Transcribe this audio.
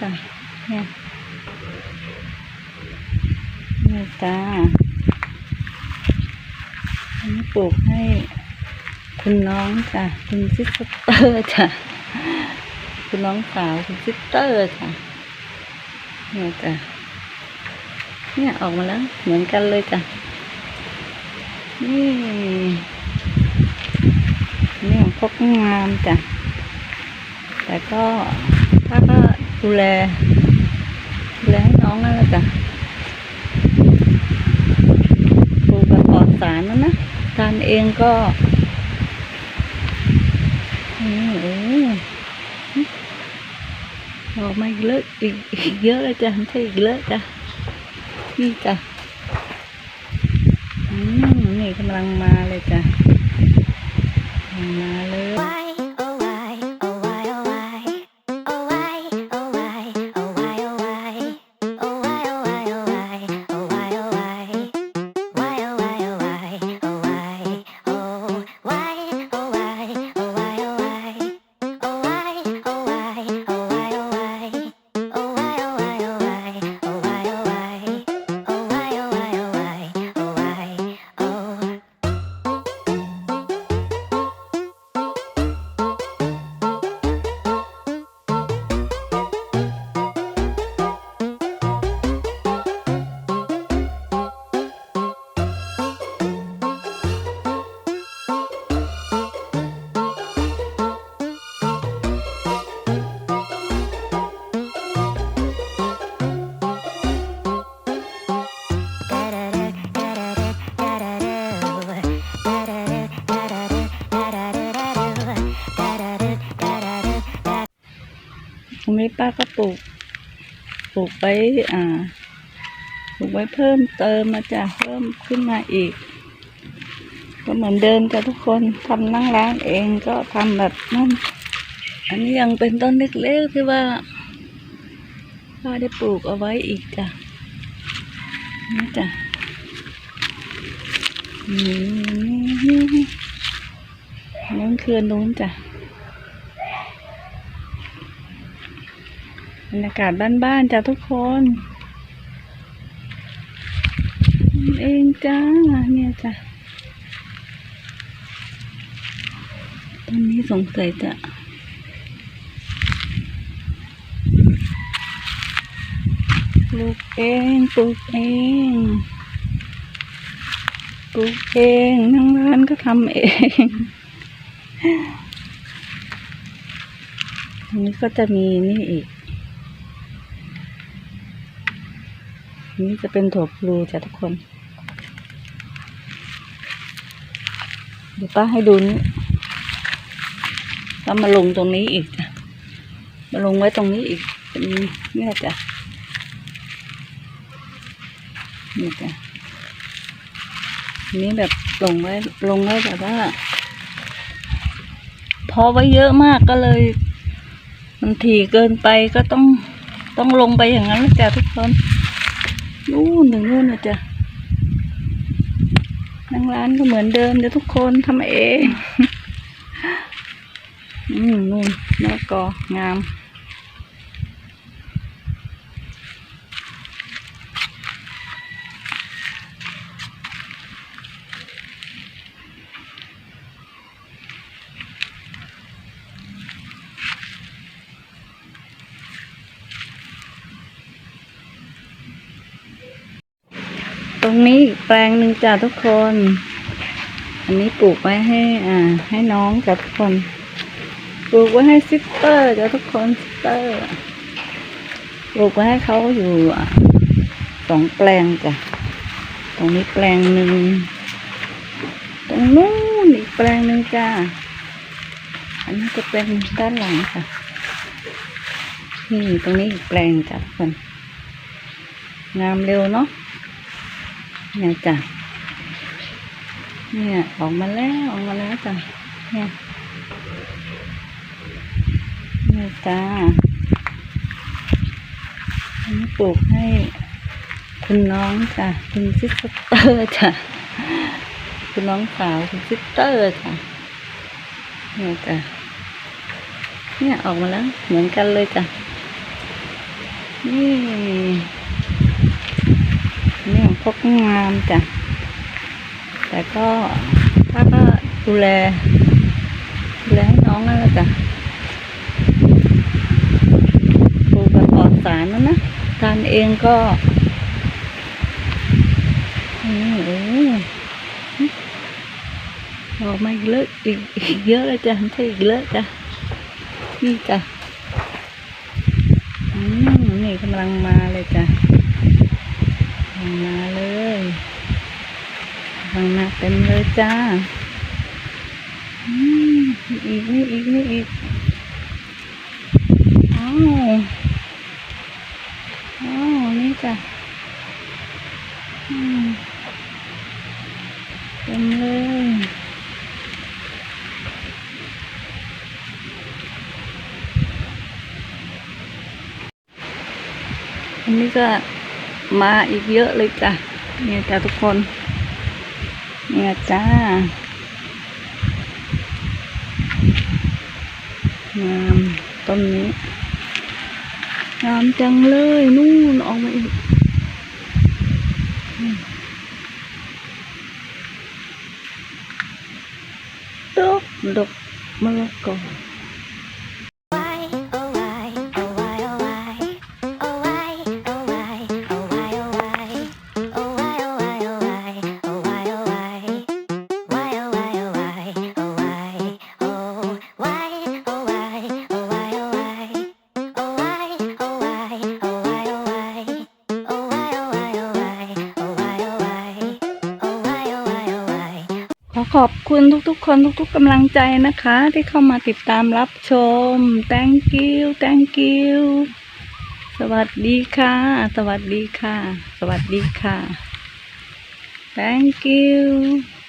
จ้ะเนี่ยนี่จ้าอันนี้ปลูกให้คุณน้องจ้ะคุณซิสเตอร์จ้ะคุณน้องสาวคุณซิสเตอร์จ้ะเนี่ยจ้ะเนี่ยออกมาแล้ว เหมือนกันเลยจ้ะนี่นี่ของพกงามจ้ะแต่ก็ถ้าก็ ดูแลดูแลให้น้องนั่นแหละจ้ะปลูกแบบปลอดสารนะนนะทานเองก็อืมโอ้ออกมาอีกเลอะอีกอีกเยอะเลยจ้ะไม่ใช่อีกเลอะจ้ะนี่จ้ะอืมนี่กำลังมาเลยจ้ะ นี้ป้าก็ปลูก ปลูกไว้อ่า ปลูกไว้เพิ่มเติมมาจ้ะเพิ่มขึ้นมาอีก ก็เหมือนเดิมจ้ะทุกคนทำนั่งร้านเองก็ทำแบบนั่น อันนี้ยังเป็นต้นเล็กๆที่ว่าป้าได้ปลูกเอาไว้อีกจ้ะนี่จ้ะนี่นี่นี่นั่นคือนู้นจ้ะ บรรยากาศบ้านๆจ้ะทุกคนเองจ้าเนี่ยจ้ะตอนนี้สงสัยจะปลูกเองปลูกเองปลูกเองนั่งร้านก็ทำเองอันนี้ก็จะมีนี่อีก นี่จะเป็นถั่วพลูจ้ะทุกคน เดี๋ยวป้าให้ดูนี่แล้วมาลงตรงนี้อีกจ้ะมาลงไว้ตรงนี้อีกเป็นนี่จ้ะนี่จ้ะนี้แบบลงไว้ลงไว้แบบว่าพอไว้เยอะมากก็เลย มันถี่เกินไปก็ต้องต้องลงไปอย่างนั้นแหละจ้ะทุกคน นู่นถึงนู่นนะจ๊ะนั่งร้านก็เหมือนเดิมเดี๋ยวทุกคนทำเอง อืมนู่นมะละกองาม ตรงนี้แปลงหนึ่งจ้ะทุกคน อันนี้ปลูกไว้ให้ อ่า ให้น้องจ้ะทุกคน ปลูกไว้ให้ซิสเตอร์จ้ะทุกคนซิสเตอร์ ปลูกไว้ให้เขาอยู่สองแปลงจ้ะ ตรงนี้แปลงหนึ่ง ตรงนู้นอีกแปลงหนึ่งจ้าอันนี้จะเป็นด้านหลังค่ะนี่ตรงนี้อีกแปลงจ้ะทุกคน งามเร็วเนาะ เนี่ยจ้ะเนี่ยออกมาแล้วออกมาแล้วจ้ะเนี่ยเนี่ยจ้าอันนี้ปลูกให้คุณน้องจ้ะคุณซิสเตอร์จ้ะคุณน้องสาวคุณซิสเตอร์จ้ะเนี่ยจ้ะเนี่ยออกมาแล้วเหมือนกันเลยจ้ะนี่ พกงามจ้ะ แต่ก็ป้าก็ดูแลดูแลให้น้องนั่นแหละจ้ะปลูกแบบปลอดสารนะนะทานเองก็นี่โอ้ออกมาอีกเลอะอีกอีกเยอะเลยจ้ะไม่ใช่อีกเลอะจ้ะนี่จ้ะอืมนี่กำลังมาเลยจ้ะ มาเลยกำลังมาเต็มเลยจ้าอืมมีอีกนี่อีกนี่อีกอ้าวอ้าวนี่จ้ะอืมเต็มเลยอันนี้ก็ มาอีกเยอะเลยจ้ะ เนี่ยจ้ะทุกคน เนี่ยจ้างามต้นนี้ งามจังเลย นู่นออกมาอีกอืมดกดกมะละกอ ขอบคุณทุกๆ คนทุกๆกำลังใจนะคะ ที่เข้ามาติดตามรับชม thank you thank you สวัสดีค่ะ สวัสดีค่ะ สวัสดีค่ะ thank you